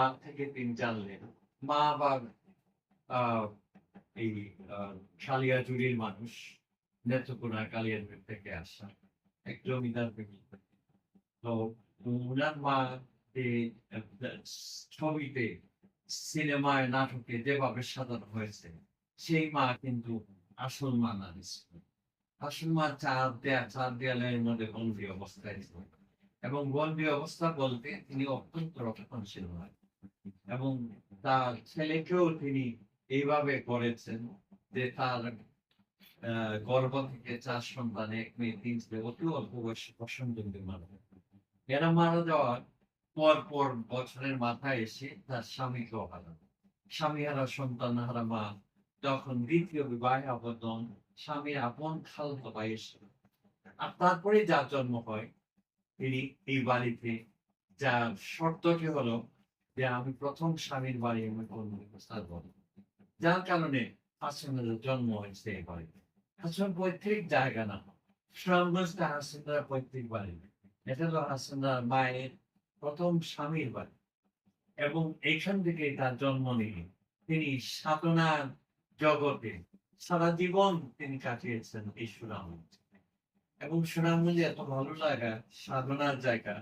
মা থেকে তিনি জানলেন মা আবার এই আহ, কালিয়াজুড়ির মানুষ নেত্রকোনা কালিয়াজুড়ি থেকে আসা এক জমিদার তো উনার মা ছবিতে সিনেমায় নাটকে যেভাবে সাজানো হয়েছে সেই মা কিন্তু আসল মা না। আসল মা চার দেয়া চার দেয়ালের মধ্যে বন্দি অবস্থায় ছিল। এবং বন্দি অবস্থা বলতে তিনি অত্যন্ত রক্ষণশীল হয় এবং তার ছেলেকেও তিনি এইভাবে করেছেন যে তার গর্ভ থেকে চার সন্তান এক মেয়ে তিন ছেলে অতি অল্প বয়সে অসন্তানদের মারা এরা মারা যাওয়ার পর পর বছরের মাথায় এসে তার স্বামীকেও হারান স্বামী হারা সন্তান হারা মা যখন দ্বিতীয় বিবাহে আবদ্ধ হন, স্বামীর আপন খালতো ভাই এসে আর তারপরে যার জন্ম হয় তিনি এই বাড়িতে যার শর্তটি হলো আমি প্রথম স্বামীর বাড়ি আমি যার কারণে জন্ম হয়েছে এই পৈতৃক জায়গা না। পৈতৃক বাড়ি। এটা মায়ের প্রথম স্বামীর বাড়ি। এবং এইখান থেকে তার জন্ম নিয়ে তিনি সাধনার জগতে সারা জীবন তিনি কাটিয়েছেন এই সুনামগঞ্জ। এবং সুনামগঞ্জে এত ভালো লাগা সাধনার জায়গা,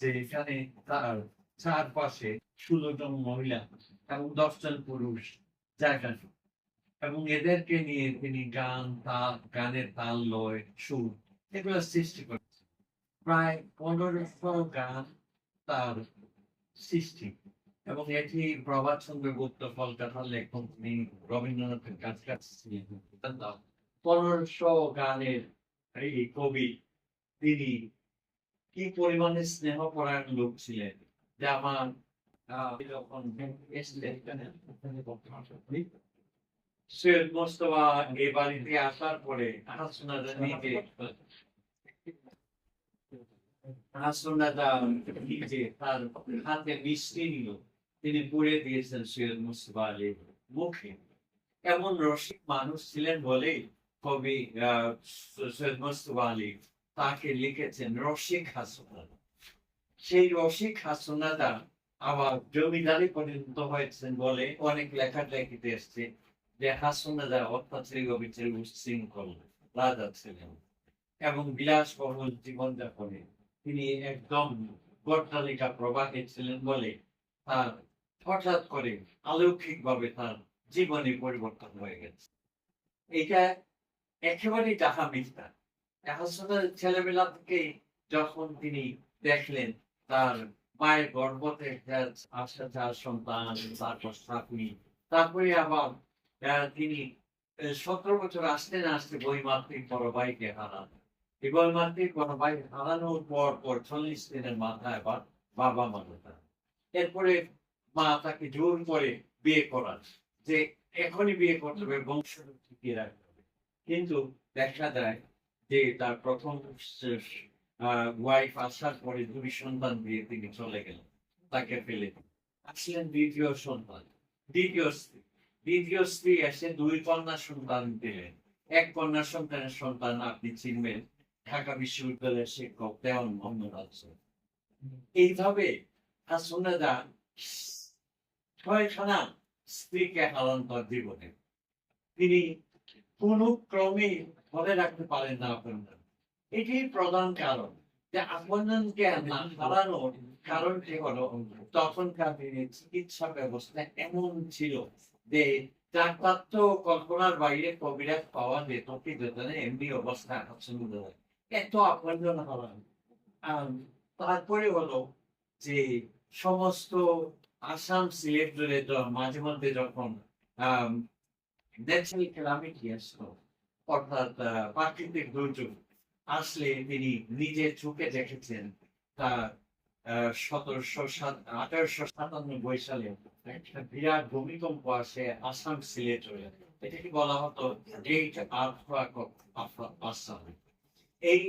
যে এখানে তার চারপাশে ষোলো জন মহিলা এবং দশজন পুরুষ, জায়গা এবং এদেরকে নিয়ে তিনি গান, তাল, গানের তাল লয়, সুর, এগুলো সৃষ্টি করেছেন প্রায় পনেরোশো গান তার সৃষ্টি। এবং এটি প্রভাত চন্দ্র গুপ্ত, কলকাতার লেখক তিনি রবীন্দ্রনাথের কাছাকাছি ছিলেন পনেরোশো গানের এই কবি তিনি কি পরিমাণে স্নেহ পরায়ণ লোক ছিলেন? বাড়িতে আসার পরে তিনি পুড়ে দিয়েছেন সৈয়দ মুস্তফা আলী মুখে। এমন রসিক মানুষ ছিলেন বলে কবি সৈয়দ মুস্তফা আলী তাকে লিখেছেন রসিক হাসনা সেই রসিক হাসনাদা আবার জমিদারি পরিণত হয়েছেন বলে অনেক লেখালেখিতে এসছে যে হাসনাদা অত্যাচারী অবিচারী উশৃঙ্খল রাজা ছিলেন এবং বিলাসবহুল জীবনযাপনে তিনি একদম গড্ডালিকা প্রবাহে ছিলেন বলে তার হঠাৎ করে অলৌকিক ভাবে তার জীবনে পরিবর্তন হয়ে গেছে। এটা একেবারেই টাকা মিথ্যা। হাসনাদার ছেলেবেলা থেকে যখন তিনি দেখলেন তার মায়ের আসা চার সন্তান, তারপর আবার তিনি সতেরো বছর আসতে না আসতে হারান এই হারানোর পর পর চল্লিশ দিনের মাথায় আবার বাবা মারা এরপরে মা তাকে জোর করে বিয়ে করান, যে এখনই বিয়ে করতে হবে বংশ টিকিয়ে রাখতে হবে। কিন্তু দেখা যায় যে তার প্রথম ওয়াইফ আসার পরে দুই সন্তান তিনি চলে গেলেন তাকে ফেলে আসলেন দ্বিতীয় সন্তান। দ্বিতীয় স্ত্রী। দ্বিতীয় স্ত্রী এসে দুই কন্যা সন্তান দিলেন এক কন্যা সন্তানের সন্তান আপনি চিনবেন। ঢাকা বিশ্ববিদ্যালয়ের শিক্ষক দেওয়ান মোহাম্মদ আলসন এইভাবে হাসনাদা ছয়খানা স্ত্রীকে হারান তার জীবনে। তিনি কোনো ক্রমে ধরে রাখতে পারেন না আপনার। এটি প্রধান কারণ। যে না হারানোর কারণটি হলো, তখনকার দিনে চিকিৎসা ব্যবস্থা এমন ছিল যে ডাক্তার তো কল্পনার বাইরে কবিরাজ পাওয়া যেত কি এমনি অবস্থা পছন্দ এত হারান। আর তারপরে হলো যে সমস্ত আসাম সিলেট মাঝে মধ্যে যখন ন্যাচারাল ক্যালামিটি আসলো অর্থাৎ প্রাকৃতিক দুর্যোগ আসলে তিনি নিজের চোখে দেখেছেন তার সতেরোশো সাত, আঠারোশো সাতানব্বই সালে একটা বিরাট ভূমিকম্প আসে আসাম সিলেট হয়ে এটাকে বলা হতো গ্রেট আর্থকোয়াক অফ আসাম এই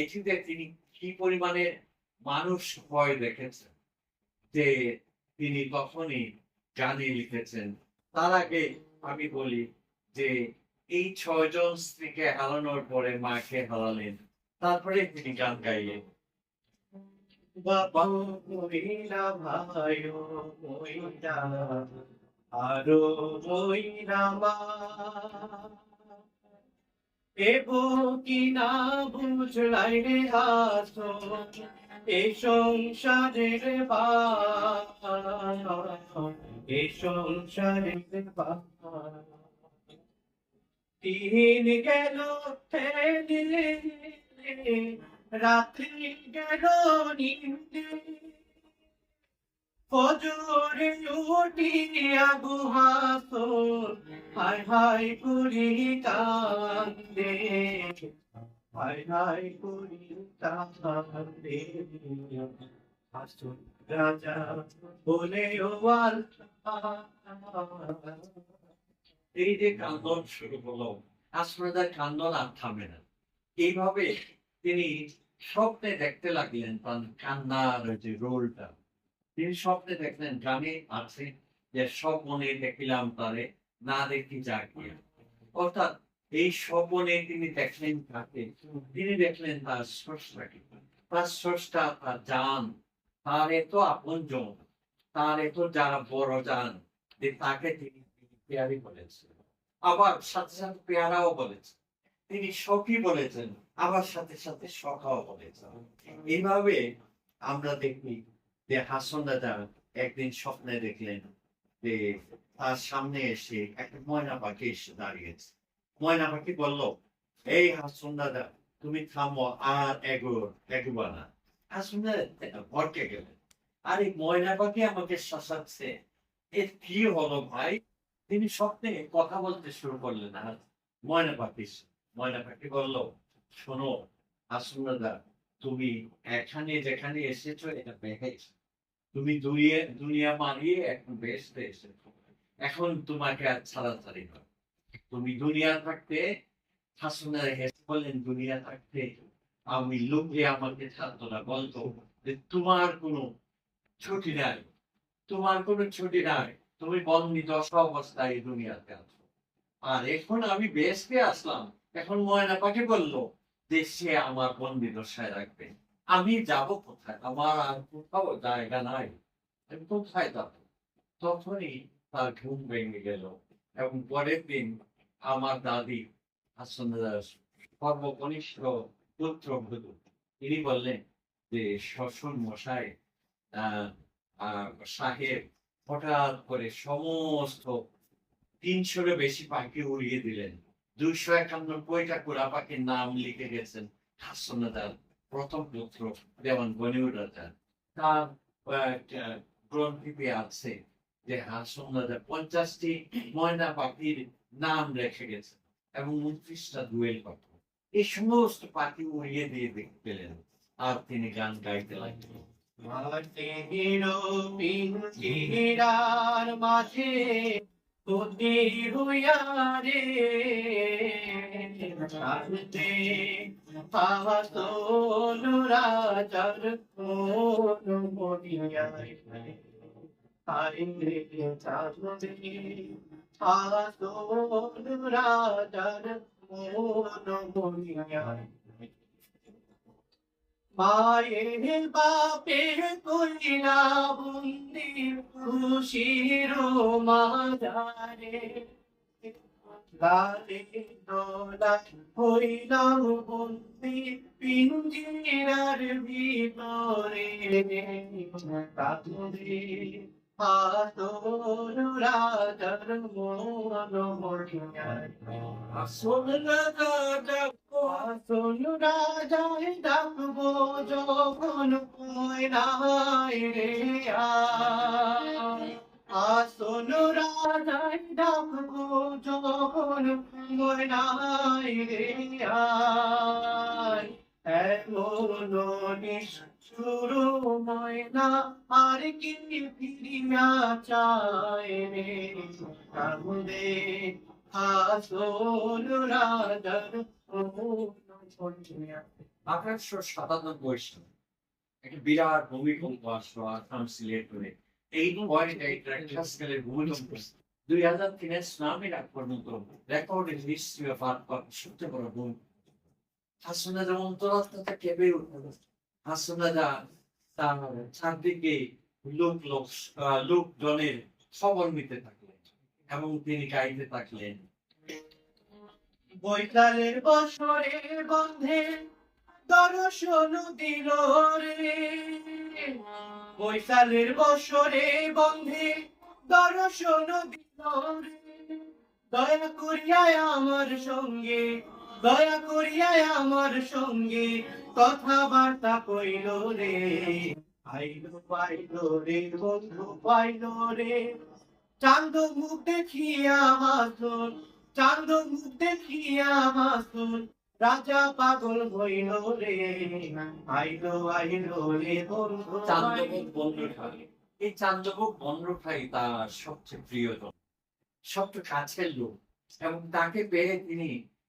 এটিতে তিনি কি পরিমাণে মানুষ ভয় দেখেছেন? যে তিনি তখনই গানে লিখেছেন, তার আগে আমি বলি যে এই ছয়জন স্ত্রীকে হারানোর পরে মাকে হারালেন। তারপরে তিনি গান গাইলেন। আরও সংসারের বা দিন গেল রাত্রি গেল ফজরে উঠিয়া গুহাস হায় হায় করি কান্দে। হায় হায় করি কান্দে। রাজা বলে, ও এই যে কান্দন শুরু হলো আসলে কান্দন আর থামে না। এইভাবে তিনি স্বপ্নে দেখতে লাগলেন তার কান্নার যে রোলটা। তিনি স্বপ্নে দেখলেন গানে আছে যে স্বপ্নে দেখিলাম তারে, না দেখি জাগিয়া। অর্থাৎ এই স্বপনে তিনি দেখলেন তাকে তিনি দেখলেন তার স্রষ্টাকে। তার স্রষ্টা, তার জান, তার এত আপন জন তার এত যারা বড় জান, যে তাকে তিনি পেয়ারি বলেছেন। আবার সাথে সাথে পেয়ারাও বলেছেন। তিনি সখী বলেছেন, আবার সাথে সাথে সখাও বলেছেন। এইভাবে আমরা দেখি যে হাসন দাদা একদিন স্বপ্নে দেখলেন যে তার সামনে এসে একটা ময়না পাখি এসে দাঁড়িয়েছে। ময়না পাখি বলল, এই হাসন দাদা, তুমি থামো, আর এগো, এগোবা না। হাসন দাদা ভরকে গেলেন। আর এই ময়না পাখি আমাকে শাসাচ্ছে। এর কি হলো ভাই? তিনি স্বপ্নে কথা বলতে শুরু করলেন আর ময়না পাখি ময়না পাখি বলল, শোনো হাসন তুমি এখানে যেখানে এসেছ, এটা বেহেস তুমি দুনিয়া মারিয়ে এখন বেসতে এসেছ। এখন তোমাকে আর ছাড়াছাড়ি নয়। তুমি দুনিয়া থাকতে হাসনের হেসে বললেন, দুনিয়া থাকতে আমি লোকে আমাকে ছাত্ররা বলতো যে তোমার কোনো ছুটি নাই, তোমার কোনো ছুটি নাই তুমি বন্দি দশা অবস্থায় এই দুনিয়াতে আছো আর এখন আমি বেসকে আসলাম। এখন ময়না পাখি বলল যে সে আমার বন্দি দশায় রাখবে। আমি যাব কোথায়? আমার আর কোথাও জায়গা নাই। আমি কোথায় যাব? তখনই তার ঘুম ভেঙে গেল এবং পরের দিন আমার দাদি হাসন সর্বকনিষ্ঠ পুত্র ভুতু তিনি বললেন যে শ্বশুর মশাই সাহেব হঠাৎ করে সমস্ত তিনশোরও বেশি পাখি উড়িয়ে দিলেন। দুইশো একানব্বইটা কুড়া পাখির নাম লিখে গেছেন হাসনাদার প্রথম পুত্র দেওয়ান গনিউর তার গ্রন্থিতে আছে যে হাসনাদার পঞ্চাশটি ময়না পাখির নাম রেখে গেছে এবং উনত্রিশটা দুয়েল পাখি এই সমস্ত পাখি উড়িয়ে দিয়ে দেখতে পেলেন আর তিনি গান গাইতে লাগলেন। মাটির পিঞ্জিরার মাঝে বুদ্ধি হইয়া রে শান্তি যার কোন মরিয়া আইলে চাঁদে যার কোন মরিয়া মায়ের বাপের কইরা বন্দি খুশির মাদারে লালে দোলাত হইলাম বন্দি পিঞ্জিরার ভিতরে। কাতুরে রাজায় ডাকবো যখন কয়নায় রে। আসল রাজায় ডাকবো যখন কয়নায় রে ময়না আর কি ফিরিয়া চায় একটা বিরাট ভূমিকম্প আসলো এই দুই হাজার তিনের সুনামির আগ পর্যন্ত রেকর্ডের হিস্ট্রি অফ আর্থ সবচেয়ে বড় ভূমিকম্প। হাসুনা যেমন অন্তরাত্মাটা কেঁপে উঠল হাসুনাজা তার চারদিকে লোক লোক খবর নিতে থাকলেন এবং তিনি গাইতে থাকলেন। বৈকালের বছরে বন্ধে দর্শন দিল রে। বৈকালের বছরে বন্ধে দর্শন দিল রে। দয়া করিয়া আমার সঙ্গে দয়া করিয়া আমার সঙ্গে কথাবার্তা কইল রে। আইল পাইল রে বন্ধু পাইল রে। চান্দ মুখ দেখিয়া হাসুন চান্দ মুখ দেখিয়া হাসুন রাজা পাগল হইল রে। আইলো আইলো রে বন্ধু চান্দমুখ বন্দ্রঠাই এই চান্দমুখ বন্দ্রঠাই তার সবচেয়ে প্রিয়জন সবচেয়ে কাছের লোক। এবং তাকে পেয়ে তিনি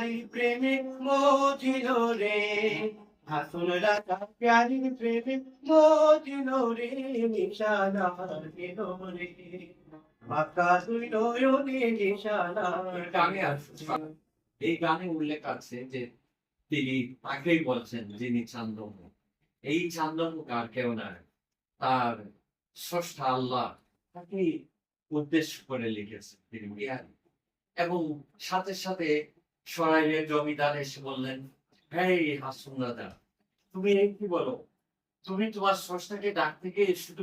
রে প্রেমে এই গানে উল্লেখ আছে যে তিনি তাকেই বলছেন যিনি চান্দমুখ এই চান্দমুখ আর কেউ নয় তার আল্লাহ। তাকেই উদ্দেশ্য করে লিখেছেন তিনি এবং সাথে সাথে জমিদার এসে বললেন, হেই হাসুন দাদা তুমি এই কি বলো? তুমি তোমার স্রষ্টাকে ডাকতে গিয়ে শুধু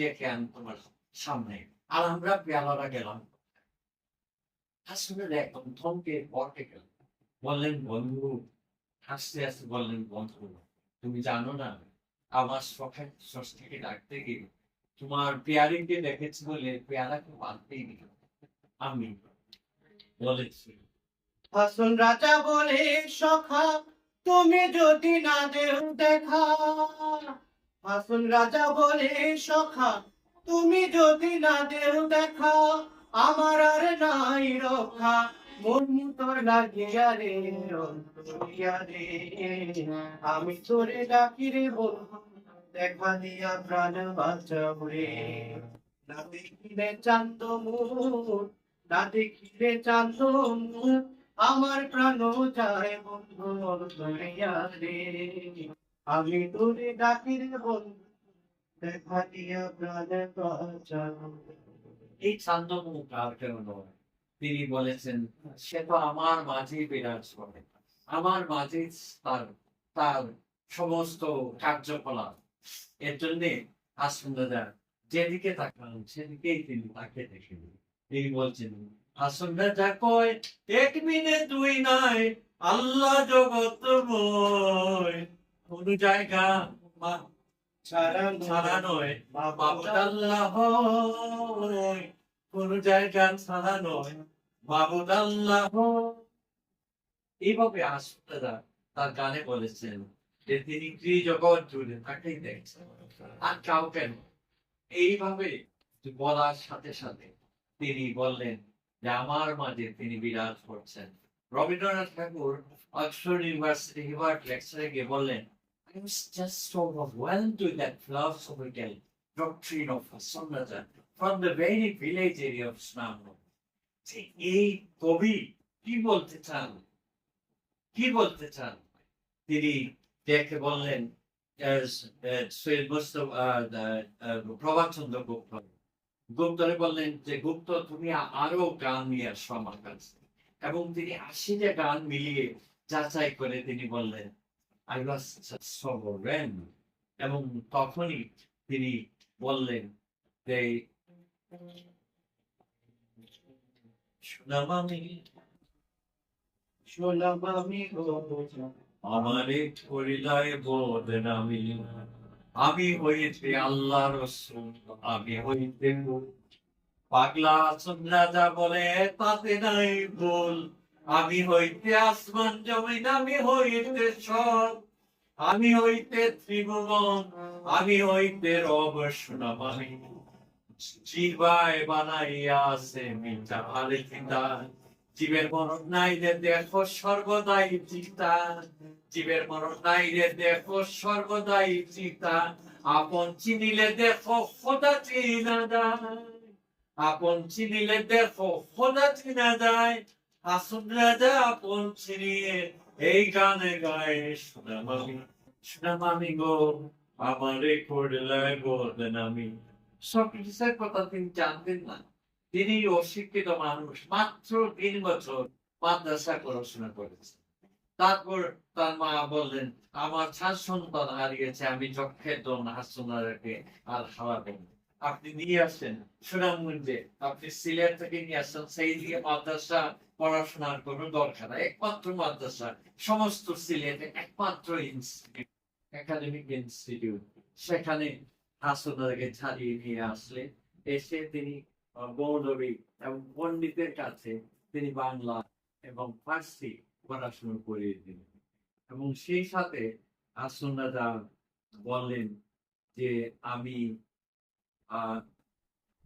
ডেকে আন তোমার সামনে। আর আমরা পেয়ালারা গেলাম হাসুনের একদম থমকে পটে গেল। বললেন, বন্ধু, হাসতে হাসতে বললেন, বন্ধু, তুমি জানো না, আমার শখের ষষ্ঠীকে ডাকতে গিয়ে তোমার পেয়ারিকে দেখেছি বলে পেয়ারাকে বাঁধতেই দিল। আমি বলেছি, হাসন রাজা বলে, সখা, তুমি যদি না দেও দেখা। হাসন রাজা বলে, সখা, তুমি যদি না দেও দেখা, আমার আর নাই রক্ষা। মন তোর লাগিয়া রে রে আমি তোরে ডাকি রে বন্ধু দিয়া প্রাণ না দেখিলে চান্দ মুখ না দেখিলে চান্দ মুখ আমার প্রাণ যায় বন্ধু রে আমি তোরে ডাকি রে বন্ধু দেখা দিয়া প্রাণ এই চান্দমুখ আর কেউ নয়? তিনি বলেছেন, সে তো আমার মাঝে বিরাজ করে। আমার মাঝে তার তার সমস্ত কার্যকলাপ। এর জন্যে আসুন দাদা যেদিকে তাকান, সেদিকেই তিনি তাকে দেখেন। তিনি বলছেন আসুন দাদা কয়, এক দুই নাই, আল্লাহ কোন জায়গা ছাড়া নয় বাবা মাবুদ আল্লাহ কোন জায়গা ছাড়া নয় আল্লাহ এইভাবে তার গানে বলেছেন তিনি তাকেই দেখছেন আর কাউকে এইভাবে বলার সাথে সাথে তিনি বললেন যে আমার মাঝে তিনি বিরাজ করছেন। Rabindranath Thakur Oxford university Hibbert লেকচারে গিয়ে বললেন that philosophical doctrine of Hassanata from the very village area এই কবি কি বলতে চান? কি বলতে চান? তিনি দেখে বললেন সৈয়দ মুস্তফা প্রভাতচন্দ্র গুপ্ত গুপ্তরে বললেন যে, গুপ্ত, তুমি আরও গান নিয়ে আসো আমার কাছে। এবং তিনি আশিটা গান মিলিয়ে যাচাই করে তিনি বললেন আই ওয়াজ এবং তখনই তিনি বললেন যে সুনামামি গো আমারে করিলায় বদনামি আমি হইতে আল্লাহ রসুল, আমি হইতে পাগলা আসন রাজা বলে তাতে নাই ভুল। আমি হইতে আসমান জমিন, আমি হইতে সব। আমি হইতে ত্রিভুবন, আমি হইতে রব সুনামামি জীবায় বানাইয়া আছে মিঠা আলে চিন্তা জীবের মরণ নাই যে দেখো সর্বদাই চিন্তা জীবের মরণ নাই রে, দেখো সর্বদাই চিন্তা। আপন চিনিলে দেখো খোদা চিনা যায়। আপন চিনিলে দেখো খোদা চিনা যায়। আসুন রাজা, আপন চিনিয়ে এই গানে গায়ে সুনামামি সুনামামি গো, আমারে করলে বদনামি সক্রেটিসের কথা তিনি জানতেন না। তিনি অশিক্ষিত মানুষ, মাত্র তিন বছর মাদ্রাসা পড়াশোনা করেছেন। তারপর তার মা বললেন, আমার চার সন্তান হারিয়েছে, আমি যক্ষের দন হাসনারকে আর হারাবো না। আপনি নিয়ে আসেন সুনামগঞ্জে আপনি সিলেট থেকে নিয়ে আসেন, সেই দিকে মাদ্রাসা পড়াশোনার কোনো দরকার নাই, একমাত্র মাদ্রাসা, সমস্ত সিলেটে একমাত্র ইনস্টিটিউট একাডেমিক ইনস্টিটিউট সেখানে হাসনারকে ছাড়িয়ে নিয়ে আসলে, এসে তিনি মৌলবী এবং পণ্ডিতের কাছে তিনি বাংলা এবং ফার্সি পড়াশোনা করিয়ে দিলেন। এবং সেই সাথে আসনাদা বললেন যে, আমি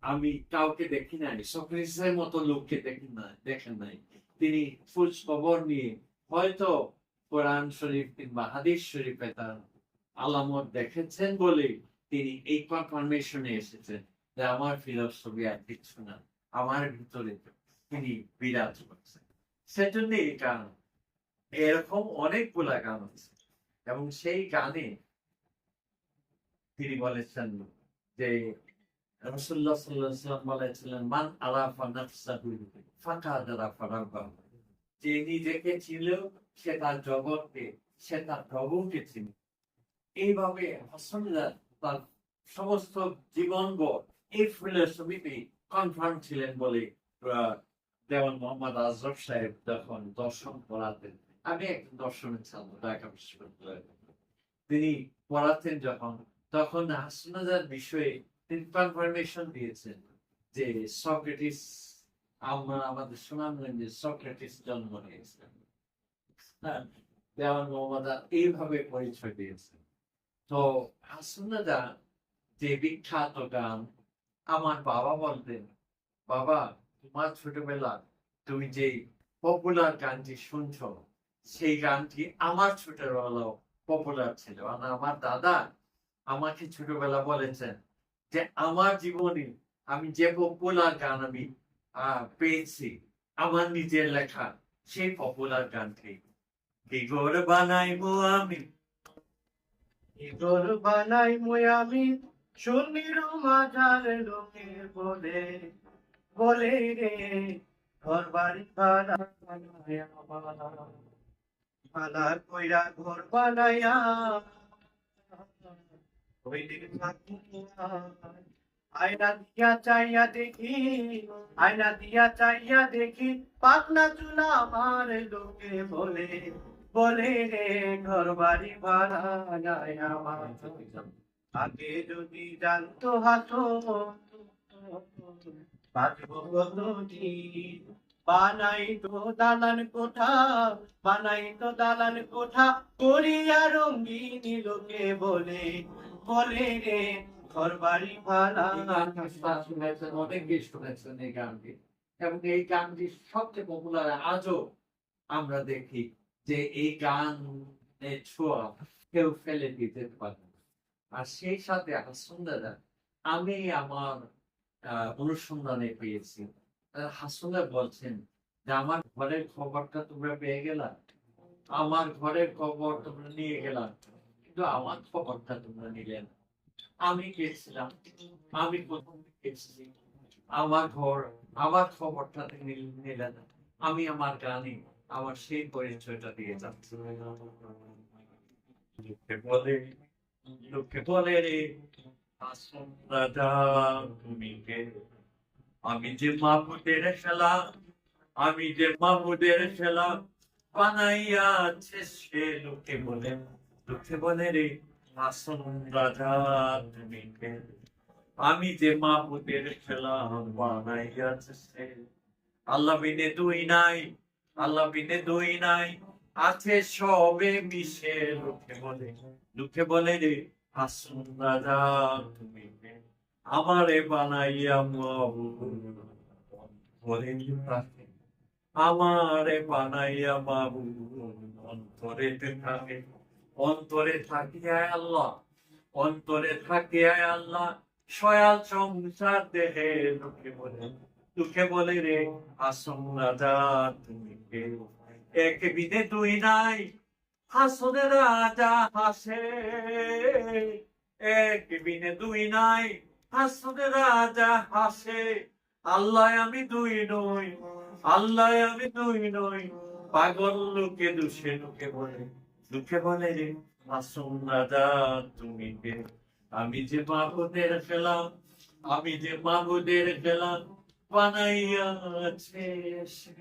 আমি কাউকে দেখি নাই, সক্রেটিসের মতো লোককে দেখি না দেখেন নাই। তিনি ফুল খবর নিয়ে হয়তো কোরআন শরীফ কিংবা হাদিস শরীফে তার আলামত দেখেছেন বলে তিনি এই কনফার্মেশনে এসেছেন যে, আমার ফিলসফি আর কিছু না, আমার ভিতরে তিনি বিরাজ করছেন। সেজন্য এই গান এরকম অনেকগুলা গান আছে। এবং সেই গানে তিনি বলেছেন যে সাল্লাম বলেছিলেন, মান আলাফা যে নিজেকে ছিল, সে তার জগৎকে, সে তার প্রভুকে এইভাবে হাসানুল্লাহ তার সমস্ত জীবনভর এই কনফার্ম ছিলেন বলে দেওয়ান মোহাম্মদ আজরফ সাহেব তখন দর্শন পড়াতেন আমি একজন দর্শনের ছাত্র ঢাকা বিশ্ববিদ্যালয়ে তিনি পড়াতেন যখন তখন হাসনাজার বিষয়ে তিনি কনফার্মেশন দিয়েছেন যে সক্রেটিস আমরা আমাদের সুনামগঞ্জে সক্রেটিস জন্ম নিয়েছেন। হ্যাঁ, দেওয়ান এইভাবে পরিচয় দিয়েছেন। তো হাসনাদা যে বিখ্যাত গান আমার বাবা বলতেন বাবা তোমার ছোটবেলা তুমি যে পপুলার গানটি শুনছো সেই গানটি আমার ছোটবেলাও পপুলার ছিল। আমার দাদা আমাকে ছোটবেলা বলেছেন যে, আমার জীবনে আমি যে পপুলার গান আমি পেয়েছি, আমার নিজের লেখা, সেই পপুলার গানটি। কি গোর বানাইবো আমি। ইগর বানাই মই আমি। শূন্যের মাঝার লোকে বলে বলে রে ঘর বাড়ি ভাড়া বানায়া ভাড়া কইরা ঘর বানায়া হইলে আয়না দিয়া চাইয়া দেখি, আয়না দিয়া চাইয়া দেখি পাকনা চুলা আমার লোকে বলে বলে রে ঘর বাড়ি যায় আমার আগে যদি জানতো হাসো, বাঁচবো বানাই তো দালান কোঠা, বানাই তো দালান কোঠা, করিয়া রঙ্গিন লোকে বলে বলে রে ঘর বাড়ি আপনারা শুনেছেন শুনেছেন এই গানটি। এবং এই গানটি সবচেয়ে পপুলার আজও আমরা দেখি যে এই গান ছোঁয়া কেউ ফেলে দিতে পারে আর সেই সাথে হাসুন্দারা আমি আমার অনুসন্ধানে পেয়েছি। হাসুন্দা বলছেন যে, আমার ঘরের খবরটা তোমরা পেয়ে গেলা। আমার ঘরের খবর তোমরা নিয়ে গেলাম কিন্তু আমার খবরটা তোমরা নিলে না। আমি গেছিলাম। আমি প্রথম গেছি। আমার ঘর, আমার খবরটা নিলে না। আমি আমার গানে আমার সেই পরিচয়টা দিয়ে যাচ্ছি। বলে, লোকে বলে রে আসুন রাজা তুমি কে? আমি যে মাহমুদের খেলা, আমি যে মাহমুদের খেলা বানাইয়া আছে সে লোকে বলে লোকে বলে রে রাজা তুমি আমি যে মাহমুদের খেলা বানাইয়াছে সে। আল্লাহ বিনে দুই নাই, আল্লাহ বিনে দুই নাই, আছে সবে মিশে লোকে বলে। লোকে বলে রে হাসুন রাজা তুমি আমারে বানাইয়া আমারে বানাইয়া মাবুদ অন্তরে থাকে। অন্তরে থাকি আল্লাহ। অন্তরে থাকি আয় আল্লাহ। সয়াল সংসার দেহে লোকে বলে। লোকে বলে রে আসন রাজা, তুমি কে? এক বিনে দুই নাই। হাসনে রাজা হাসে এক বিনে দুই নাই। হাসনে রাজা হাসে আল্লাহ আমি দুই নই, আল্লাহ আমি দুই নই। পাগল লোকে দুষে লোকে বলে। লোকে বলে রে আসন রাজা, তুমি আমি যে মাহুদের খেলাম, আমি যে মাহুদের খেলাম বানাইয়াছে সে।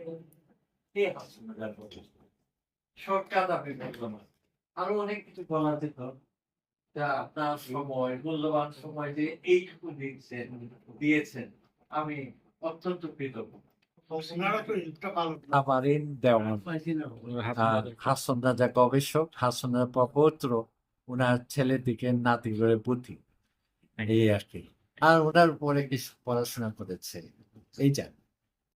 কে হাসন রাজা? শর্টকাট আমি বললাম আরও অনেক কিছু বলা যেত আপনার সময় মূল্যবান সময় যে এইটুকু দিয়েছেন দিয়েছেন আমি অত্যন্ত কৃতজ্ঞ। দেওয়ান। হাসন গবেষক ওনার ছেলের দিকে নাতি করে বুদ্ধি এই আর কি। আর ওনার উপরে কিছু পড়াশোনা করেছে। এই যা